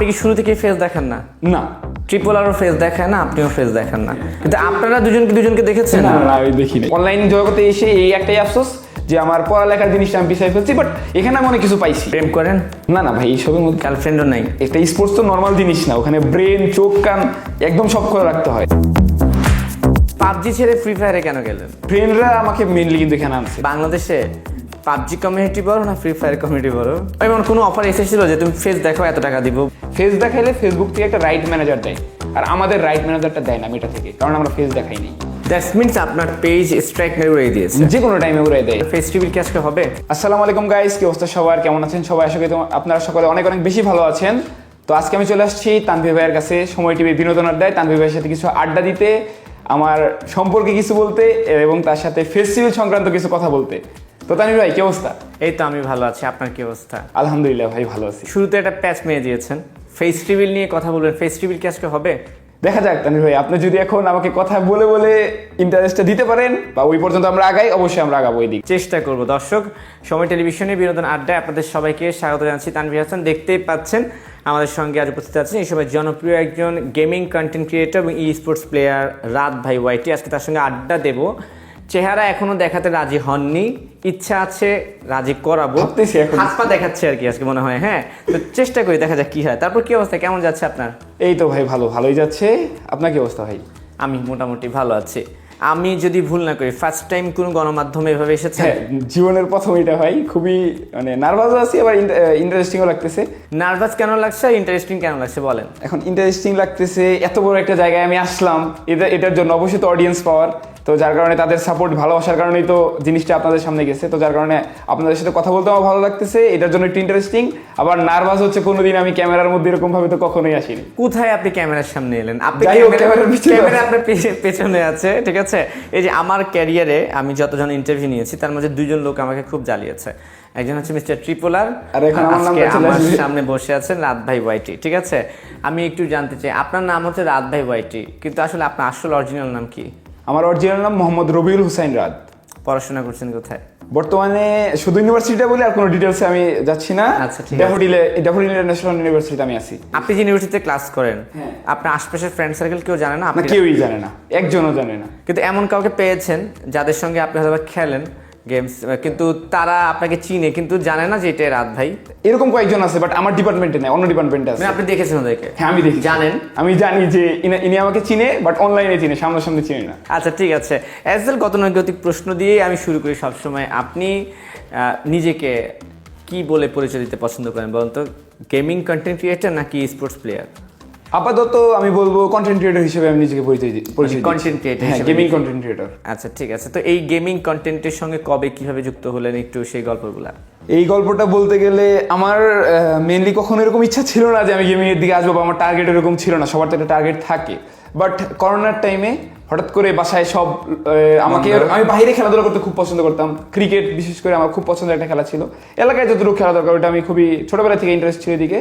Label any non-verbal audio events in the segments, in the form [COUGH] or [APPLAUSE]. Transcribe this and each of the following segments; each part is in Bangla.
আপনি কি শুরু থেকে ফেস দেখেন না? না। ট্রিপল আরও ফেস দেখায় না আপনিও ফেস দেখেন না। কিন্তু আপনারা দুজনকে দুজনকে দেখেছেন? না না আমি দেখি অনলাইন জগতে এসে এই একটাই আফসোস যে আমার পড়ালেখার জিনিসটা আমি পিছাই ফেলছি বাট এখানে আমি অনেক কিছু পাইছি। প্রেম করেন? না না ভাই এইসবের মধ্যে গার্লফ্রেন্ডও নাই। একটা স্পোর্টস তো নর্মাল জিনিস না ওখানে ব্রেন চোখ কান একদম সব করে রাখতে হয়। পাবজি ছেড়ে ফ্রি ফায়ারে কেন গেলেন? ফ্রেন্ডরা আমাকে মেনলি কিন্তু এখানে আনছে। বাংলাদেশে? পাবজি কমিউনিটি বলো না ফ্রি ফায়ার কমিউনিটি বলো? এমন কোনো অফার এসেছিল যে তুমি ফেস দেখাও এত টাকা দিব? ফেস দেখাইলে ফেসবুক থেকে একটা রাইট ম্যানেজার দেয়। আর আমাদের রাইট ম্যানেজারটা দেয় না মেটা থেকে কারণ আমরা ফেস দেখাই নাই। দ্যাটস মিনস আপনার পেজ স্ট্রাইক মেরে উড়িয়ে দিয়েছে। যে কোনো টাইমে দেয়। ফেস টিভির কি আজকে হবে? আসসালামু আলাইকুম গাইস কি অবস্থা সবার? কেমন আছেন সবাই? আশা করি আপনারা সকলে অনেক অনেক বেশি ভালো আছেন। তো আজকে আমি চলে আসছি তানভীর ভাইয়ের কাছে। সময় টিভি বিনোদন আড্ডায় তানভীর ভাইয়ের সাথে কিছু আড্ডা দিতে আমার সম্পর্কে কিছু বলতে এবং তার সাথে ফেস্টিভ্যাল সংক্রান্ত কিছু কথা বলতে। তো তানভীর ভাই কি অবস্থা? এই তো আমি ভালো আছি আপনার কি অবস্থা? আলহামদুলিল্লাহ ভাই ভালো আছি। শুরুতে একটা প্যাচ মেরে দিয়েছেন। ফেস টিভিল নিয়ে কথা বলবেন ফেস টিভিল কি আজকে হবে? দেখা যাক তানভীর ভাই আপনি যদি এখন আমাকে কথা বলে বলে ইন্টারেস্টটা দিতে পারেন বা ওই পর্যন্ত আমরা আগাই অবশ্যই আমরা আগাবো দিক চেষ্টা করব। দর্শক সময় টেলিভিশনে বিনোদন আড্ডায় আপনাদের সবাইকে স্বাগত জানাচ্ছি তানভীর হাসান। দেখতেই পাচ্ছেন আমাদের সঙ্গে আজ উপস্থিত আছেন এই সময় জনপ্রিয় একজন গেমিং কন্টেন্ট ক্রিয়েটর এবং ই স্পোর্টস প্লেয়ার রাত ভাই ওয়াইটি। আজকে তার সঙ্গে আড্ডা দেব। চেহারা এখনও দেখাতে রাজি হননি। ইচ্ছা আছে রাজি করাবো। হাত পা দেখাচ্ছে আর কি আজকে মনে হয় হ্যাঁ? তো চেষ্টা করি দেখা যাক কি হয়। তারপর কি অবস্থা? কেমন যাচ্ছে আপনার? এই তো ভাই ভালো ভালোই যাচ্ছে। আপনার কি অবস্থা ভাই? আমি মোটামুটি ভালো আছি। আমি যদি ভুল না করি ফার্স্ট টাইম কোনো গণমাধ্যমে এভাবে এসেছে হ্যাঁ জীবনের প্রথম এটা ভাই। খুবই মানে নার্ভাসও আছি আবার ইন্টারেস্টিংও লাগতেছে। নার্ভাস কেন লাগছে ইন্টারেস্টিং কেন লাগছে বলেন? এখন ইন্টারেস্টিং লাগতেছে এত বড় একটা জায়গায় আমি আসলাম। এটা এটার জন্য অবশ্যই তো অডিয়েন্স পাওয়ার তো যার কারণে তাদের সাপোর্ট ভালোবাসার কারণেই তো জিনিসটা আপনাদের সামনে গেছে। তো যার কারণে আপনাদের সাথে কথা বলতে আমার ভালো লাগতেছে এটার জন্য একটু ইন্টারেস্টিং আবার নার্ভাস হচ্ছে কোনোদিন আমি ক্যামেরার মধ্যে এরকম ভাবে তো কখনোই আসিনি। কোথায় আপনি ক্যামেরার সামনে এলেন? আপনি ক্যামেরা- পিছনে। ক্যামেরা আপনার পেছনে আছে ঠিক আছে? এই যে আমার ক্যারিয়ারে আমি যতজন ইন্টারভিউ নিয়েছি তার মধ্যে দুজন লোক আমাকে খুব জ্বালিয়েছে। একজন হচ্ছে মিস্টার ট্রিপোলার আর এখন আজকে আমার সামনে বসে আছেন রাত ভাই ওয়াইটি ঠিক আছে? আমি একটু জানতে চাই আপনার নাম হচ্ছে রাত ভাই ওয়াইটি কিন্তু আসলে আপনার আসল অরিজিনাল নাম কি? আমার অরিজিনাল নাম মোহাম্মদ রবিউল হুসাইন রাত পড়াশোনা করছেন কোথায়? বর্তমানে শুধু ইউনিভার্সিটি বলে আর কোনো ডিটেলসে আমি যাচ্ছি না। আচ্ছা, ঠিক। ড্যাফোডিলে ড্যাফোডিল ইন্টারন্যাশনাল ইউনিভার্সিটিতে আমি আছি। আপনি যে ইউনিভার্সিটিতে ক্লাস করেন হ্যাঁ। আপনার আশপাশের ফ্রেন্ড সার্কেল কেউ জানে না? না আপনি কেউই জানে না। একজনও জানে না। কিন্তু এমন কাউকে পেয়েছেন যাদের সঙ্গে আপনি হয়তো খেলেন গেমস কিন্তু তারা আপনাকে চিনে কিন্তু জানে না যে এটা রাত ভাই। এরকম কয়েকজন আছে বাট আমার ডিপার্টমেন্টে নেই অন্য ডিপার্টমেন্টে আছে। মানে আপনি দেখেছেন ওদেরকে? হ্যাঁ আমি দেখি জানেন? আমি জানি যে ইনি- আমাকে চিনে বাট অনলাইনে চিনে সামনাসামনি চিনে না। আচ্ছা ঠিক আছে। অ্যাজ ওয়েল গতানুগতিক প্রশ্ন দিয়েই আমি শুরু করি সবসময়। আপনি নিজেকে কি বলে পরিচয় দিতে পছন্দ করেন বলুন তো? গেমিং কন্টেন্ট ক্রিয়েটার নাকি স্পোর্টস প্লেয়ার আপাতত আমি বলব কন্টেন্ট ক্রিয়েটর হিসেবে আমি নিজেকে পরিচয় দিই পরিচয় content creator হ্যাঁ গেমিং কন্টেন্ট ক্রিয়েটর আচ্ছা ঠিক আছে। তো এই গেমিং কন্টেন্টের সঙ্গে কবে কীভাবে যুক্ত হলেন একটু সেই গল্পগুলা? এই গল্পটা বলতে গেলে আমার মেনলি কখনো এরকম ইচ্ছা ছিল না যে আমি গেমিং এর দিকে আসব বা আমার টার্গেট এরকম ছিল না। সবার তো একটা টার্গেট থাকে। বাট করোনার টাইমে হঠাৎ করে বাসায় সব আমাকে আমি বাইরে খেলাধুলা করতে খুব পছন্দ করতাম। ক্রিকেট বিশেষ করে আমার খুব পছন্দের একটা খেলা ছিল। এলাকায় যতটুকু খেলা দরকার ওটা আমি খুবই ছোটবেলা থেকে ইন্টারেস্ট ছিল এদিকে।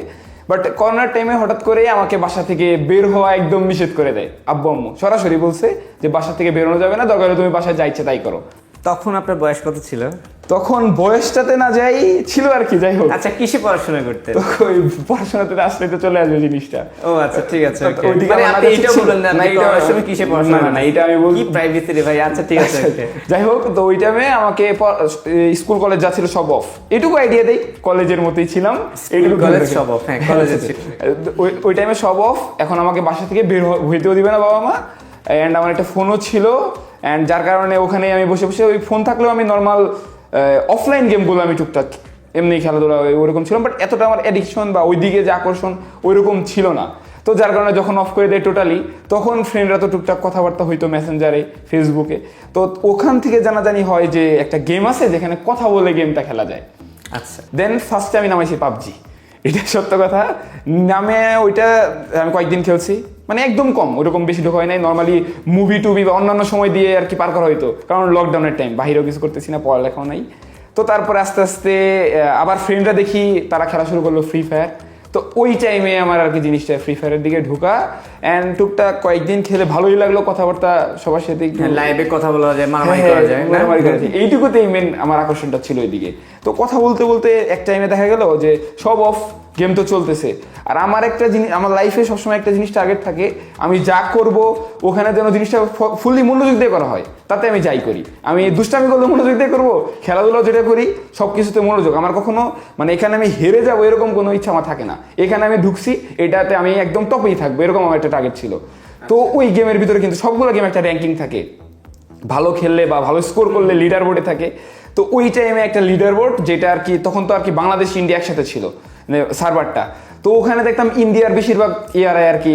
বাট করোনার টাইমে হঠাৎ করে আমাকে বাসা থেকে বের হওয়া একদম নিষেধ করে দেয়। আব্বু, আম্মু, সরাসরি বলছে যে, বাসা থেকে বেরোনো যাবে না, দরকার তুমি বাসায় যা ইচ্ছে তাই করো। তখন আপনার বয়স কত ছিল? তখন বয়সটাতে না যাই ছিল আর কি যাই হোক। আচ্ছা কিসে পড়াশোনা করতেন? তো ওই পড়াশোনাতে আসলে তো চলে আসবে জিনিসটা। ও আচ্ছা ঠিক আছে মানে আপনি ছিল- বললেন না না, আপনি এটা- সময় কিসে পড়াশোনা না, এটা আমি বল- কি প্রাইভেসি রে ভাই? আচ্ছা ঠিক আছে [LAUGHS] যাই হোক তো ওই টাইমে আমাকে স্কুল কলেজ যা ছিল সব অফ এটুকু আইডিয়া দেই কলেজের মতোই ছিলাম। এইটুকু কলেজ সব off, হ্যাঁ, কলেজে ছিল। ওই ওই টাইমে সব অফ এখন আমাকে বাসা থেকে বের হইতেও দিবে না বাবা মা অ্যান্ড আমার একটা ফোনও ছিল। অ্যান্ড যার কারণে ওখানে আমি বসে বসে ওই ফোন থাকলেও আমি নর্মাল অফলাইন গেমগুলো আমি টুকটাক এমনি খেলাধুলা ওই- ওরকম ছিলাম বাট এতটা আমার অ্যাডিকশন বা ওই দিকে যে আকর্ষণ ওইরকম ছিল না। তো যার কারণে যখন অফ করে দেয় টোটালি তখন ফ্রেন্ডরা তো টুকটাক কথাবার্তা হইতো মেসেঞ্জারে ফেসবুকে তো ওখান থেকে জানাজানি হয় যে একটা গেম আছে যেখানে কথা বলে গেমটা খেলা যায়। আচ্ছা। দেন ফার্স্টে আমি নামাইছি পাবজি। এটা সত্য কথা। নামে ওইটা আমি কয়েকদিন খেলছি। মানে একদম কম ওরকম বেশি ঢোকা হয় নাই। নর্মালি মুভি টুভি বা অন্যান্য সময় দিয়ে আর কি পার করা হইতো। কারণ লকডাউনের টাইম বাহিরেও কিছু করতেছি না পড়ালেখাও নাই। তো তারপরে আস্তে আস্তে আবার ফ্রেন্ডরা দেখি তারা খেলা শুরু করল ফ্রি ফায়ার তো ওই টাইমে আমার আর কি জিনিসটা ফ্রি ফায়ারের দিকে ঢুকা। অ্যান্ড টুকটাক কয়েকদিন খেলে ভালোই লাগল কথাবার্তা সবার সাথে লাইভে কথা বলা যায় মারামারি হ্যাঁ, করা যায় মারামারি করা যায়। এইটুকুতেই মেন আমার আকর্ষণটা ছিল এদিকে। তো কথা বলতে বলতে এক টাইমে দেখা গেল যে সব অফ গেম তো চলতেছে। আর আমার একটা জিনিস আমার লাইফে সবসময় একটা জিনিস টার্গেট থাকে, আমি যা করব, ওখানে যেন জিনিসটা ফুললি মনোযোগ দিয়ে করা হয়, তাতে আমি যাই করি। আমি দুষ্টামি করলে মনোযোগ দিয়ে করব খেলাধুলা যেটা করি সব কিছুতে মনোযোগ। আমার কখনো মানে এখানে আমি হেরে যাব এরকম কোনো ইচ্ছা আমার থাকে না। এখানে আমি ঢুকছি, এটাতে আমি একদম টপেই থাকব, এরকম আমার একটা টার্গেট ছিল। তো ওই গেমের ভিতরে কিন্তু সবগুলো গেম একটা র্যাঙ্কিং থাকে। ভালো খেললে বা ভালো স্কোর করলে লিডার বোর্ডে থাকে। তো ওই টাইমে একটা লিডার বোর্ড যেটা আর কি, তখন তো আর কি বাংলাদেশ, ইন্ডিয়া একসাথে ছিল। সার্ভারটা তো ওখানে দেখতাম ইন্ডিয়ার বেশিরভাগ ইয়ারাই আর কি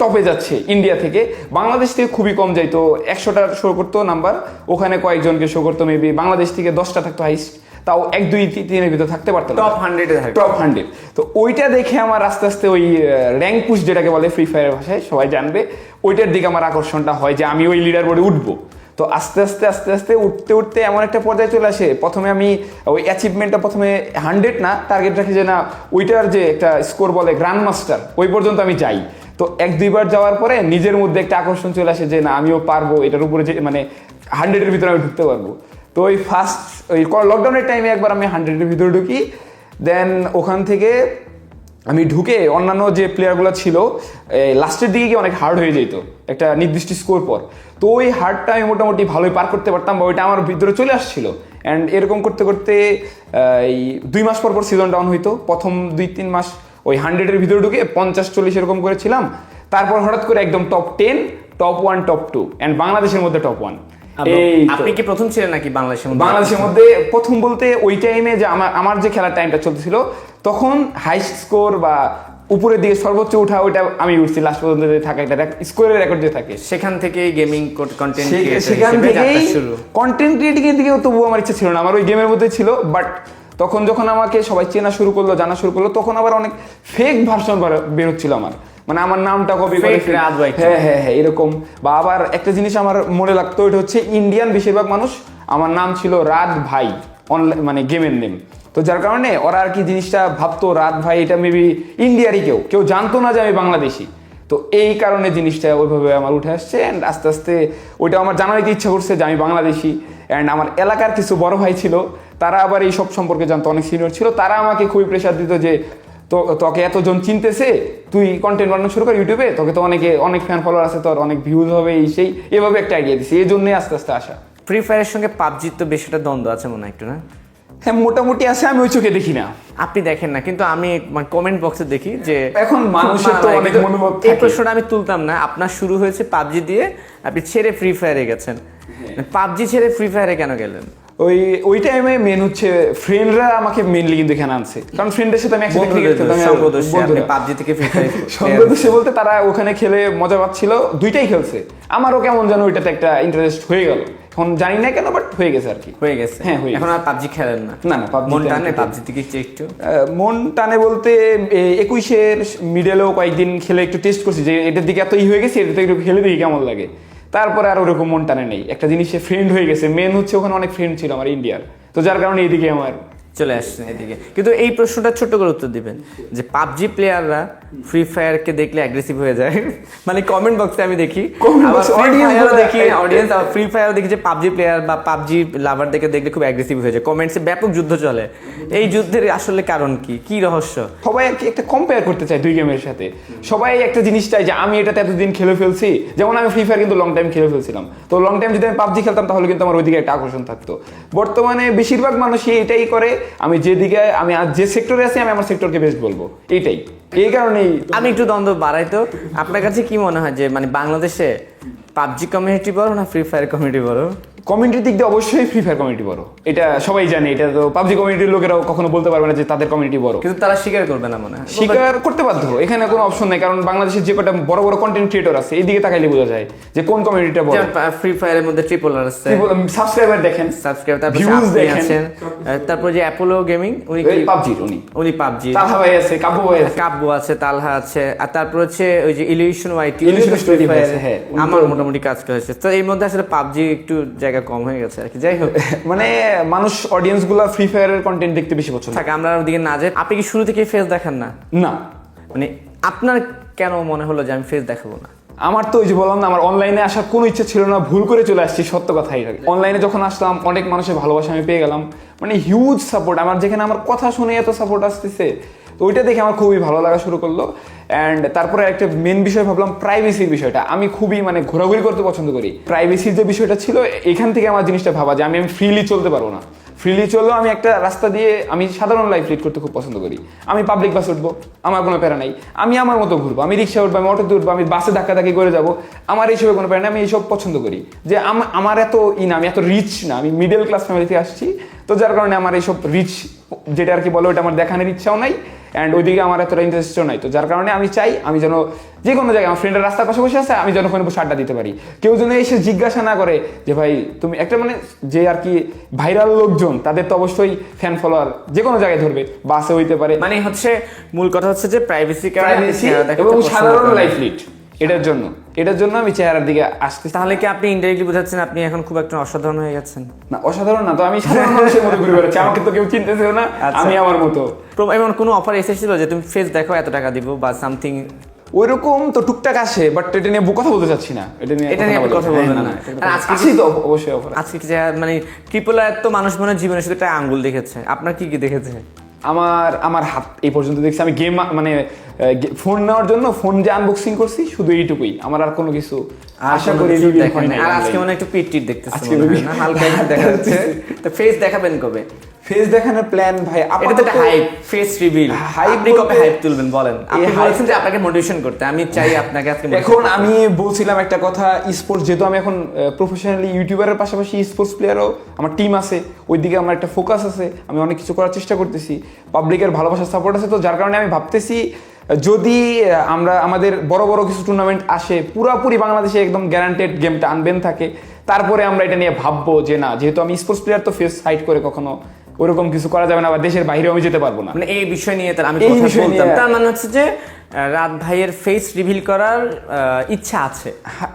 টপে যাচ্ছে ইন্ডিয়া থেকে। বাংলাদেশ থেকে খুবই কম যাই তো একশোটা শো করতো নাম্বার ওখানে কয়েকজনকে শো করতো মেবি বাংলাদেশ থেকে দশটা থাকতো হাইস্ট তাও এক দুই তিনের ভিতরে থাকতে পারতো টপ হান্ড্রেডে টপ হান্ড্রেড তো ওইটা দেখে আমার আস্তে আস্তে ওই র্যাঙ্ক পুশ যেটাকে বলে ফ্রি ফায়ার ভাষায় সবাই জানবে ওইটার দিকে আমার আকর্ষণটা হয় যে আমি ওই লিডার বোর্ডে উঠবো। তো আস্তে আস্তে আস্তে আস্তে উঠতে উঠতে এমন একটা পর্যায়ে চলে আসে। প্রথমে আমি ওই অ্যাচিভমেন্টটা প্রথমে হান্ড্রেড না টার্গেট রাখি যে না ওইটার যে একটা স্কোর বলে গ্র্যান্ড মাস্টার ওই পর্যন্ত আমি যাই। তো এক, দুইবার যাওয়ার পরে নিজের মধ্যে একটা আকর্ষণ চলে আসে যে না, আমিও পারব, এটার উপরে যে মানে হান্ড্রেডের ভিতরে আমি ঢুকতে পারব। তো ওই ফার্স্ট ওই লকডাউনের টাইমে একবার আমি হান্ড্রেডের ভিতরে ঢুকি। দেন ওখান থেকে আমি ঢুকে অন্যান্য যে প্লেয়ারগুলো ছিল লাস্টের দিকে গিয়ে অনেক হার্ড হয়ে যেত একটা নির্দিষ্ট স্কোর পর। তো ওই হার্ডটা আমি মোটামুটি ভালোই পার করতে পারতাম বা ওইটা আমার ভিতরে চলে আসছিল। অ্যান্ড এরকম করতে করতে এই দুই মাস পর পর সিজন ডাউন হইতো। প্রথম দুই তিন মাস ওই হান্ড্রেডের ভিতরে ঢুকে পঞ্চাশ চল্লিশ এরকম করেছিলাম। তারপর হঠাৎ করে একদম top ten top one top two and বাংলাদেশের মধ্যে টপ ওয়ান আপনি কি প্রথম ছিলেন নাকি বাংলাদেশের মধ্যে? বাংলাদেশের মধ্যে প্রথম বলতে ওই টাইমে যে আমার আমার যে খেলার টাইমটা চলতেছিল তখন হাই স্কোর বা উপরের দিকে সর্বোচ্চ উঠা ওইটা আমি উঠছি লাস্ট পর্যন্ত যে থাকে একটা স্কোরের রেকর্ড যে থাকে সেখান থেকে গেমিং কন্টেন্ট সেখান শুরু। কন্টেন্ট ক্রিয়েটিং এর দিকেও তবুও আমার ইচ্ছা ছিল না আমার ওই গেমের মধ্যে ছিল বাট তখন যখন আমাকে সবাই চেনা শুরু করল জানা শুরু করল তখন আবার অনেক ফেক ভার্সন বেরোচ্ছিল আমার। মানে আমার নামটা কপি করে ভাই। হ্যাঁ হ্যাঁ হ্যাঁ এরকম। বা আবার একটা জিনিস আমার মনে লাগতো এটা হচ্ছে ইন্ডিয়ান বেশিরভাগ মানুষ আমার নাম ছিল রাত ভাই অনলাইন মানে গেমের নেম তো যার কারণে ওরা আর কি জিনিসটা ভাবতো, রাত ভাই, এটা মেবি ইন্ডিয়ারই কেউ। কেউ জানতো না যে আমি বাংলাদেশি। তো এই কারণে জিনিসটা ওইভাবে আমার উঠে আসছে অ্যান্ড আস্তে আস্তে ওইটা আমার জানার ইচ্ছা করছে যে আমি বাংলাদেশি। অ্যান্ড আমার এলাকার কিছু বড় ভাই ছিল, তারা আবার এই সব সম্পর্কে জানতো, অনেক সিনিয়র ছিল, তারা আমাকে খুবই প্রেশার দিত যে, তো, তোকে এতজন চিনতেছে? তুই কন্টেন্ট বানানো শুরু কর ইউটিউবে তোকে তো অনেকে, অনেক ফ্যান ফলোয়ার আছে তোর, অনেক ভিউজ হবে, এই সেই। এভাবে একটা আইডিয়া দিছি, এই জন্যই আস্তে আস্তে আসা। ফ্রি ফায়ারের সঙ্গে পাবজির তো বেশ একটা দ্বন্দ্ব আছে মনে হয় একটু, না? হ্যাঁ মোটামুটি আছে আমি ওই চোখে দেখি না। আপনি দেখেন না কিন্তু আমি মানে কমেন্ট বক্সে দেখি যে এখন মানুষের তো অনেক মনোভাব এই। প্রশ্নটা আমি তুলতাম না। আপনার শুরু হয়েছে পাবজি দিয়ে আপনি ছেড়ে ফ্রি ফায়ারে গেছেন। হ্যাঁ। পাবজি ছেড়ে ফ্রি ফায়ারে কেন গেলেন? ওই ওই টাইমে মেন হচ্ছে ফ্রেন্ডরা আমাকে মেনলি কিন্তু এখানে আনছে। কারণ ফ্রেন্ডের সাথে আমি একসাথে ক্রিকেট খেলতাম আপনি পাবজি থেকে ফ্রি ফায়ার সঙ্গদোষে বলতে তারা ওখানে খেলে মজা পাচ্ছিল দুইটাই খেলছে। আমারও কেমন যেন ওইটাতে একটা ইন্টারেস্ট হয়ে গেল। এখন জানি না কেন বাট হয়ে গেছে আর কি হয়ে গেছে। হ্যাঁ, হয়ে এখন আর পাবজি খেলেন না? না, না, মন টানে। পাবজি থেকে একটু মন টানে বলতে একুশের মিডেলেও কয়েকদিন খেলে একটু টেস্ট করছি যে এটার দিকে এত ই হয়ে গেছে এটাতে একটু খেলে দেখি কেমন লাগে। তারপরে আর ওরকম মন টানে নেই। একটা জিনিসে ফ্রেন্ড হয়ে গেছে। মেন হচ্ছে ওখানে অনেক ফ্রেন্ড ছিল আমার ইন্ডিয়ার তো যার কারণে এইদিকে আমার চলে আসছেন এদিকে। কিন্তু এই প্রশ্নটা ছোট্ট করে উত্তর দিবেন যে পাবজি প্লেয়াররা ফ্রি ফায়ারকে দেখলে অ্যাগ্রেসিভ হয়ে যায়। মানে কমেন্ট বক্সে আমি দেখি দেখি অডিয়েন্স ফ্রি ফায়ার দেখি যে পাবজি প্লেয়ার বা পাবজি লাভার দেখে দেখলে খুব অ্যাগ্রেসিভ হয়ে যায়। কমেন্টসে ব্যাপক যুদ্ধ চলে। এই যুদ্ধের আসলে কারণ কি? কি রহস্য? সবাই আর কি একটা কম্পেয়ার করতে চায় দুই গেমের সাথে। সবাই একটা জিনিস চায় যে আমি এটাতে এতদিন খেলে ফেলছি। যেমন আমি ফ্রি ফায়ার কিন্তু লং টাইম খেলে ফেলছিলাম। তো লং টাইম যদি আমি পাবজি খেলতাম তাহলে কিন্তু আমার ওইদিকে একটা আকর্ষণ থাকতো। বর্তমানে বেশিরভাগ মানুষই এটাই করে। আমি যেদিকে, আমি আজ যে সেক্টরে আছি, আমি আমার সেক্টরকে বেস্ট বলব। এইটাই। এই কারণেই আমি একটু দ্বন্দ্ব বাড়াই তো। আপনার কাছে কি মনে হয় যে মানে বাংলাদেশে পাবজি কমিউনিটি বড় না ফ্রি ফায়ার কমিউনিটি বড়? কমিউনিটির দিক দিয়ে অবশ্যই ফ্রি ফায়ার কমিউনিটি বড় এটা সবাই জানে এটা তো পাবজি কমিউনিটির লোকেরাও কখনো বলতে পারবে না যে তাদের কমিউনিটি বড় কিন্তু তারা স্বীকার করবে না মনে হয়। স্বীকার করতে বাধ্য। এখানে কোনো অপশন নাই কারণ বাংলাদেশের যে কটা বড় বড় কন্টেন্ট ক্রিয়েটর আছে এইদিকে তাকাইলে বোঝা যায় যে কোন কমিউনিটিটা বড়। ফ্রি ফায়ারের মধ্যে ট্রিপল আর আছে। সাবস্ক্রাইবার দেখেন। সাবস্ক্রাইব তারপর আপনি দেখেন। তারপর যে অ্যাপোলো গেমিং উনি কি পাবজির উনি। উনি পাবজি তালহা ভাই আছে কাব্য ভাই আছে। কাব্য আছে তালহা আছে আর তারপর হচ্ছে ওই যে ইলিউশন ওয়াইটি Illusion Studio আছে, হ্যাঁ। আমার মোটামুটি কাজ করেছে। তো এই মধ্যে আসলে পাবজি একটু জায়গা কম হয়ে গেছে আর কি। যাই হোক। [LAUGHS] মানে মানুষ অডিয়েন্সগুলা ফ্রি ফায়ারের কন্টেন্ট দেখতে বেশি পছন্দ থাক আমরা না যাই। আপনি কি শুরু থেকে ফেস দেখান না? না। মানে আপনার কেন মনে হলো যে আমি ফেস দেখাবো না? আমার তো ওই যে বললাম না আমার অনলাইনে আসার কোনো ইচ্ছা ছিল না ভুল করে চলে আসছি সত্য কথাই। অনলাইনে যখন আসলাম অনেক মানুষের ভালোবাসা আমি পেয়ে গেলাম। মানে হিউজ সাপোর্ট আমার যেখানে আমার কথা শুনে এত সাপোর্ট আসতেছে তো ওইটা দেখে আমার খুবই ভালো লাগা শুরু করল। অ্যান্ড তারপরে একটা মেন বিষয় ভাবলাম প্রাইভেসির বিষয়টা। আমি খুবই মানে ঘোরাঘুরি করতে পছন্দ করি। প্রাইভেসির যে বিষয়টা ছিল, এখান থেকে আমার জিনিসটা ভাবা যে আমি আমি ফ্রিলি চলতে পারব না। ফ্রিলি চললেও আমি একটা রাস্তা দিয়ে আমি সাধারণ লাইফ লিড করতে খুব পছন্দ করি। আমি পাবলিক বাসে উঠবো, আমার কোনো প্যারা নাই। আমি আমার মতো ঘুরবো, আমি রিক্সা উঠবো, আমি অটোতে উঠবো, আমি বাসে ধাক্কাধাক্কি করে যাব। আমার এইসবের কোনো প্যারা নাই, আমি এইসব পছন্দ করি। যে আম- আমার এত ই না, আমি এত রিচ না। আমি মিডল ক্লাস ফ্যামিলি থেকে আসছি। তো যার কারণে আমার এইসব রিচ যেটা আর কি বলো ওটা আমার দেখানোর ইচ্ছাও নাই। অ্যান্ড ওইদিকে আমার এতটা ইন্টারেস্টও নাই। তো যার কারণে আমি চাই আমি যেন যে কোনো জায়গায় আমার ফ্রেন্ডের রাস্তার পাশে বসে আছে আমি যেন ওখানে বসে আড্ডা দিতে পারি। কেউ যেন এসে জিজ্ঞাসা না করে যে ভাই তুমি একটা মানে যে আর কি ভাইরাল লোকজন তাদের তো অবশ্যই ফ্যান ফলোয়ার যে কোনো জায়গায় ধরবে বাসে হইতে পারে। মানে হচ্ছে মূল কথা হচ্ছে যে প্রাইভেসি প্রাইভেসি এবং সাধারণ লাইফ লিড এটার জন্য। এটার জন্য আমি চেহারার দিকে আসতে তাহলে কি আপনি ইনডাইরেক্টলি বোঝাচ্ছেন আপনি এখন খুব একটা অসাধারণ হয়ে গেছেন? না অসাধারণ না তো আমি সাধারণ মানুষের মতো ঘুরে বেড়াচ্ছি। আমাকে তো কেউ চিনতেছেও না আচ্ছা। আমি আমার মতো। এমন কোনো অফার এসেছিল যে তুমি ফেস দেখো এত টাকা দিব বা সামথিং ওইরকম তো টুকটাক আসে বাট এটা নিয়ে কথা বলতে চাচ্ছি না। এটা নিয়ে এটা নিয়ে কথা বলবেন হ্যাঁ, না। না, আজকে তো অবশ্যই অফার আজকে মানে ট্রিপল আর তো মানুষ মনে হয় জীবনে শুধু একটা আঙ্গুল দেখেছে। আপনার কি কি দেখেছে? আমার আমার হাত এই পর্যন্ত দেখছি। আমি গেম মানে ফোন নেওয়ার জন্য ফোন যে আনবক্সিং করছি শুধু এইটুকুই। আমার আর কোনো কিছু আশা করি আর আজকে মানে একটু পিট টিট দেখতেছে? হালকা দেখা [LAUGHS] যাচ্ছে। তো ফেস দেখাবেন কবে? ফেস দেখানোর প্ল্যান ভাই এটা তো আপাতত একটা হাইপ ফেস রিভিল আপনি কবে হাইপ তুলবেন বলেন? আপনি বলেছেন যে আপনাকে মোটিভেশন করতে আমি চাই আপনাকে আজকে এখন আমি বলছিলাম একটা কথা স্পোর্টস যেহেতু আমি এখন প্রফেশনালি ইউটিউবারের পাশাপাশি স্পোর্টস প্লেয়ারও আমার টিম আছে ওইদিকে আমার একটা ফোকাস আছে আমি অনেক কিছু করার চেষ্টা করতেছি পাবলিকের ভালোবাসার সাপোর্ট আছে তো যার কারণে আমি ভাবতেছি যদি আমরা আমাদের বড় বড় কিছু টুর্নামেন্ট আসে পুরাপুরি বাংলাদেশে একদম গ্যারান্টেড গেমটা আনবেন থাকে তারপরে আমরা এটা নিয়ে ভাববো যে না যেহেতু আমি স্পোর্টস প্লেয়ার তো ফেস হাইট করে কখনো ওরকম কিছু করা যাবে না বা দেশের বাইরেও আমি যেতে পারব না। মানে এই বিষয় নিয়ে তার আমি কথা বলতাম। তার মানে হচ্ছে যে রাত ভাইয়ের ফেস রিভিল করার ইচ্ছা আছে।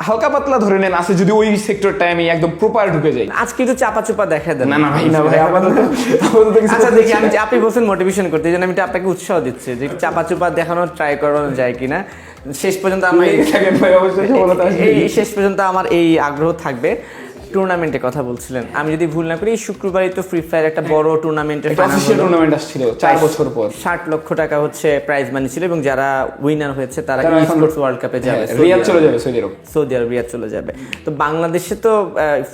হালকা পাতলা ধরে নেন আছে যদি ওই সেক্টরটায় আমি একদম প্রপার ঢুকে যাই। আজকে একটু চাপা চুপা দেখা দেন। না না ভাই না ভাই আপাতত আচ্ছা দেখি আমি আপনি বলছেন মোটিভেশন করতে এই জন্য আমি আপনাকে উৎসাহ দিচ্ছি যে চাপা চুপা দেখানোর ট্রাই করানো যায় কিনা। শেষ পর্যন্ত আমি। এই শেষ পর্যন্ত আমার এই আগ্রহ থাকবে। টুর্নামেন্টে কথা বলছিলেন। আমি যদি ভুল না করি শুক্রবারই তো ফ্রি ফায়ার একটা বড় টুর্নামেন্টের অফিসিয়াল টুর্নামেন্ট আসছিল চার বছর পর। ষাট লক্ষ টাকা হচ্ছে প্রাইজ মানি ছিল এবং যারা উইনার হয়েছে তারা স্পোর্টস ওয়ার্ল্ড কাপে যাবে। হ্যাঁ, রিয়াদ চলে যাবে সৌদি আরব সৌদি আরবিয়া চলে যাবে। তো বাংলাদেশে তো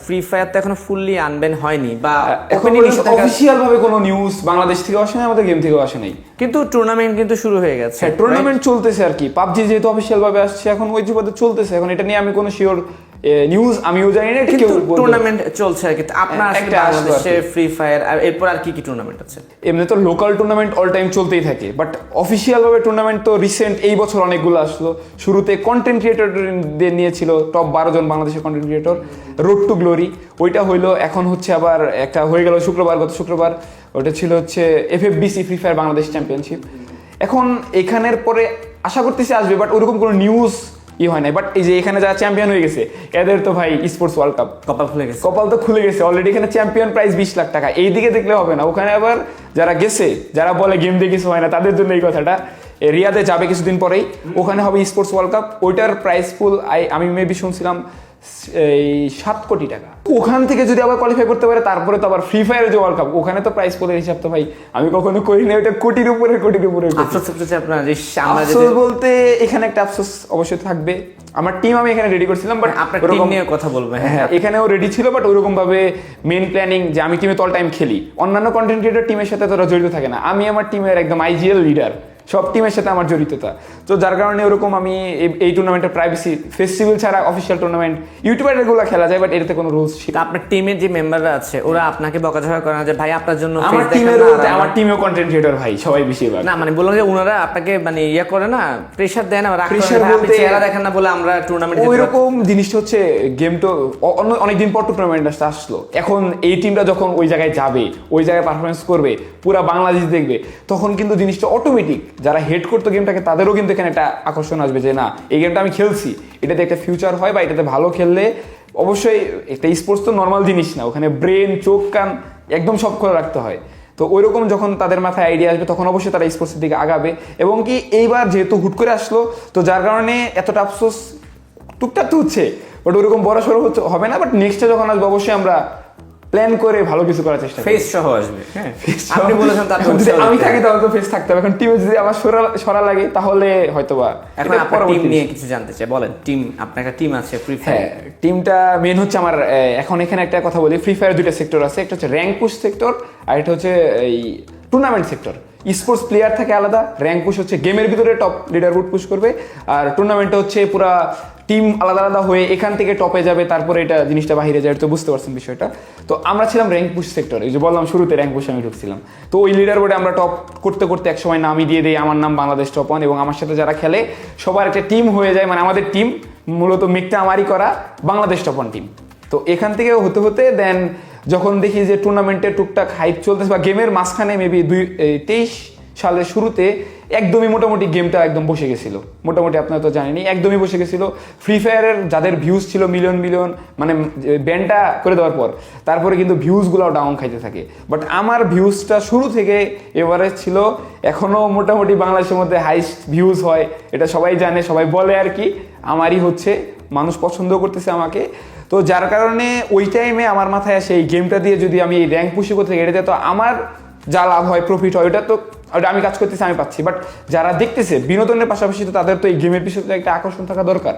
ফ্রি ফায়ার তো এখনও ফুললি আনবেন হয়নি বা এখন অফিসিয়াল ভাবে কোনো নিউজ বাংলাদেশ থেকে আসে না আমাদের গেম থেকেও আসে নাই। কিন্তু টুর্নামেন্ট কিন্তু শুরু হয়ে গেছে হ্যাঁ টুর্নামেন্ট চলতেছে আর কি। পাবজি যেহেতু অফিসিয়াল ভাবে আসছে এখন ওই যুবদের চলতেছে এখন এটা নিয়ে আমি কোনো শিওর নিউজ আমিও জানি না কেউ টুর্নামেন্ট চলছে আর কি। আপনার একটা বাংলাদেশে ফ্রি ফায়ার আর এরপর আর কি কি টুর্নামেন্ট আছে? এমনি তো লোকাল টুর্নামেন্ট অল টাইম চলতেই থাকে বাট অফিসিয়াল ভাবে টুর্নামেন্ট তো রিসেন্ট এই বছর অনেকগুলো আসলো। শুরুতে কন্টেন্ট ক্রিয়েটরদের নিয়েছিল টপ বারো জন বাংলাদেশের content creator road to glory ওইটা হইল এখন হচ্ছে আবার একটা হয়ে গেল শুক্রবার গত শুক্রবার ওটা ছিল হচ্ছে F F BC free fire Bangladesh championship এখন এখানের পরে আশা করতেছি আসবে বাট ওরকম কোনো নিউজ ই হয় নাই বাট এই যে এখানে যারা চ্যাম্পিয়ন হয়ে গেছে এদের তো ভাই স্পোর্টস ওয়ার্ল্ড কাপ কপাল খুলে গেছে। কপাল তো খুলে গেছে অলরেডি এখানে চ্যাম্পিয়ন প্রাইস বিশ লাখ টাকা। এই দিকে দেখলে হবে না ওখানে আবার যারা গেছে যারা বলে গেম দিয়ে কিছু হয় না তাদের জন্য এই কথাটা। রিয়াদে যাবে কিছুদিন পরেই ওখানে হবে স্পোর্টস ওয়ার্ল্ড কাপ ওইটার প্রাইস আই আমি মেবি শুনছিলাম এই সাত কোটি টাকা। ওখান থেকে যদি আবার কোয়ালিফাই করতে পারে তারপরে তো আবার ফ্রি ফায়ারের যে ওয়ার্ল্ড কাপ ওখানে তো প্রাইস পুলের হিসাব তো ভাই আমি কখনো করি না ওইটা কোটির উপরে কোটির উপরে আফসোস বলতে এখানে একটা আফসোস অবশ্যই থাকবে। আমার টিম আমি এখানে রেডি করছিলাম বাট আপনার টিম নিয়ে কথা বলবেন হ্যাঁ। এখানেও রেডি ছিল বাট ওরকম ভাবে মেন প্ল্যানিং যে আমি টিমে তল টাইম খেলি। অন্যান্য কন্টেন্ট ক্রিয়েটর টিমের সাথে তোরা জড়িত থাকে না। আমি আমার টিমের একদম আইজিএল লিডার সব টিমের সাথে আমার জড়িততা। তো যার কারণে ওরকম আমি এই- টুর্নামেন্টের প্রাইভেসি ফেস্টিভ্যাল ছাড়া অফিসিয়াল টুর্নামেন্ট ইউটিউবারেরগুলো খেলা যায় বাট এটাতে কোনো রুলস ছিল আপনার টিমের যে মেম্বাররা আছে ওরা আপনাকে বকাঝকা করে না যে ভাই আপনার জন্য আমার টিমের আমার টিমেও কন্টেন্ট ক্রিয়েটর ভাই সবাই বেশিরভাগ। না মানে বললাম যে ওনারা আপনাকে মানে ইয়ে করে না প্রেশার দেয় না না, বলতে- চেহারা দেখেন না বলে আমরা টুর্নামেন্ট ওই রকম জিনিসটা হচ্ছে গেম তো অ- অন্য অনেকদিন পর টুর্নামেন্ট আসলো। এখন এই টিমটা যখন ওই জায়গায় যাবে ওই জায়গায় পারফরমেন্স করবে পুরা বাংলাদেশ দেখবে তখন কিন্তু জিনিসটা অটোমেটিক যারা হেড করতো গেমটাকে তাদেরও কিন্তু এখানে একটা আকর্ষণ আসবে যে না, এই গেমটা আমি খেলছি। এটাতে একটা ফিউচার হয় বা এটাতে ভালো খেললে অবশ্যই একটা স্পোর্টস তো নর্মাল জিনিস না, ওখানে ব্রেন চোখ, কান একদম সব খোলা রাখতে হয়। তো ওইরকম যখন তাদের মাথায় আইডিয়া আসবে, তখন অবশ্যই তারা স্পোর্টসের দিকে আগাবে। এবং কি এইবার যেহেতু হুট করে আসলো, তো যার কারণে এতটা আফসোস টুকটাক তো হচ্ছে বাট ওরকম বড় সড়ো হচ্ছে, হবে না বাট নেক্সটে যখন আসবে অবশ্যই আমরা প্ল্যান করে ভালো কিছু করার চেষ্টা ফেস সহ আসবে হ্যাঁ। আপনি বলেছেন তার আমি থাকি তাহলে তো ফেস থাকতে হবে। এখন টিমে যদি আমার সরা সরা লাগে তাহলে হয়তোবা এখন আপনার টিম নিয়ে কিছু জানতে চাই বলেন টিম আপনার একটা টিম আছে ফ্রি ফায়ার টিমটা মেন হচ্ছে আমার এখন এখানে একটা কথা বলি ফ্রি ফায়ার দুইটা সেক্টর আছে একটা হচ্ছে র্যাঙ্ক পুশ সেক্টর আর এটা হচ্ছে এই টুর্নামেন্ট সেক্টর স্পোর্টস প্লেয়ার থাকে আলাদা র্যাঙ্ক পুশ হচ্ছে গেমের ভিতরে টপ লিডার বুট পুশ করবে আর টুর্নামেন্টটা হচ্ছে পুরা টিম আলাদা আলাদা হয়ে এখান থেকে টপে যাবে, তারপরে এটা জিনিসটা বাহিরে যায় তো বুঝতে পারছেন বিষয়টা। তো আমরা ছিলাম র্যাঙ্ক পুশ সেক্টর এই যে বললাম শুরুতে র্যাঙ্ক পুশ আমি ঢুকছিলাম। তো ওই লিডার বোর্ডে আমরা টপ করতে করতে এক সময় নামই দিয়ে দিই, আমার নাম বাংলাদেশ টপ ওয়ান এবং আমার সাথে যারা খেলে, সবার একটা টিম হয়ে যায় মানে আমাদের টিম মূলত মেকটা আমারই করা বাংলাদেশ টপ ওয়ান টিম তো এখান থেকে হতে হতে দেন যখন দেখি যে টুর্নামেন্টের টুকটাক হাইপ চলতেছে বা গেমের মাঝখানে মেবি দুই তেইশ সালের শুরুতে একদমই মোটামুটি গেমটা একদম বসে গেছিল। মোটামুটি আপনারা তো জানেনই, একদমই বসে গেছিল। ফ্রি ফায়ারের যাদের ভিউজ ছিল মিলিয়ন মিলিয়ন মানে ব্যান্ডটা করে দেওয়ার পর, তারপরে কিন্তু ভিউজগুলোও ডাউন খাইতে থাকে। বাট আমার ভিউজটা শুরু থেকে এবারে ছিল এখনও মোটামুটি বাংলাদেশের মধ্যে হাইস্ট ভিউজ হয়, এটা সবাই জানে, সবাই বলে আর কি। আমারই হচ্ছে, মানুষ পছন্দ করতেছে আমাকে। তো যার কারণে ওই টাইমে আমার মাথায় আসে, এই গেমটা দিয়ে যদি আমি এই র্যাঙ্ক পুষি করতে এটা তো আমার যা লাভ হয় প্রফিট হয়, ওটা তো আমি কাজ করতেছি, আমি পাচ্ছি। বাট যারা দেখতেছে, বিনোদনের পাশাপাশি তো তাদের তো এই গেমের পিছনে একটা আকর্ষণ থাকা দরকার।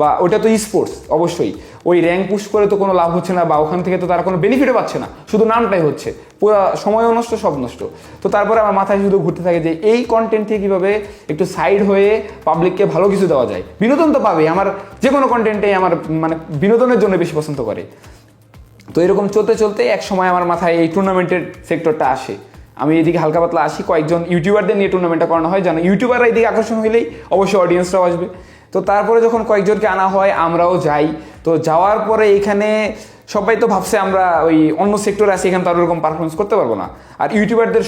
বা ওটা তো স্পোর্টস অবশ্যই। ওই র্যাঙ্ক পুশ করে তো কোনো লাভ হচ্ছে না, বা ওখান থেকে তো তারা কোনো বেনিফিটও পাচ্ছে না। শুধু নামটাই হচ্ছে। পুরো সময়ও নষ্ট, সব নষ্ট। তো তারপরে আমার মাথায় শুধু ঘুরতে থাকে যে এই কন্টেন্ট থেকে কীভাবে একটু সাইড হয়ে পাবলিককে ভালো কিছু দেওয়া যায়। বিনোদন তো পাবে আমার যে কোনো কন্টেন্টে আমার মানে বিনোদনের জন্য বেশি পছন্দ করে। তো এরকম চলতে চলতে এক সময় আমার মাথায় এই টুর্নামেন্টের সেক্টরটা আসে। আমি এদিকে হালকা পাতলা আসি, কয়েকজন ইউটিউবারদের নিয়ে টুর্নামেন্টটা করানো হয়, যেন ইউটিউবাররা এদিকে আকর্ষণ হইলেই অবশ্যই অডিয়েন্সরাও আসবে। তো তারপরে যখন কয়েকজনকে আনা হয়, আমরাও যাই। তো যাওয়ার পরে এখানে সবাই তো ভাবছে আমরা ওই অন্য সেক্টরে আসি এখানে তার ওরকম পারফরমেন্স করতে পারব না। আর ইউটিউবারদের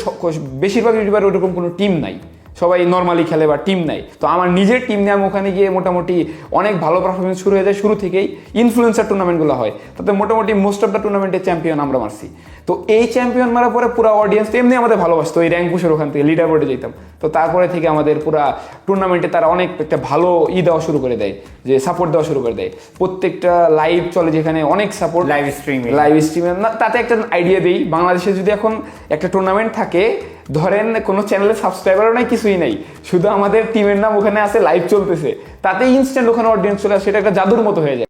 বেশিরভাগ ইউটিউবার ওরকম কোনো টিম নাই। সবাই নর্মালি খেলে বা টিম নেয়। তো আমার নিজের টিম নিয়ে আমি ওখানে গিয়ে মোটামুটি অনেক ভালো পারফরমেন্স শুরু হয়ে যায়। শুরু থেকেই ইনফ্লুয়েন্সার টুর্নামেন্টগুলো হয়। তাতে মোটামুটি মোস্ট অফ দ্য টুর্নামেন্টের চ্যাম্পিয়ন আমরা মারছি। তো এই চ্যাম্পিয়ন মারার পরে পুরো অডিয়েন্স এমনি আমাদের ভালোবাসতো। এই র্যাঙ্ক পুষের ওখান থেকে লিডার বোর্ডে যেতাম। তো তারপরে থেকে আমাদের পুরা টুর্নামেন্টে তারা অনেক একটা ভালো ই দেওয়া শুরু করে দেয় যে সাপোর্ট দেওয়া শুরু করে দেয়। প্রত্যেকটা লাইভ চলে যেখানে অনেক সাপোর্ট লাইভ স্ট্রিমিং লাইভ স্ট্রিমে না তাতে একটা আইডিয়া দিই। বাংলাদেশে যদি এখন একটা টুর্নামেন্ট থাকে ধরেন কোনো চ্যানেলে সাবস্ক্রাইবারও নাই, কিছুই নাই। শুধু আমাদের টিমের নাম ওখানে আছে লাইভ চলতেছে। তাতে ইনস্ট্যান্ট ওখানে অডিয়েন্স চলে আসে সেটা একটা জাদুর মতো হয়ে যায়।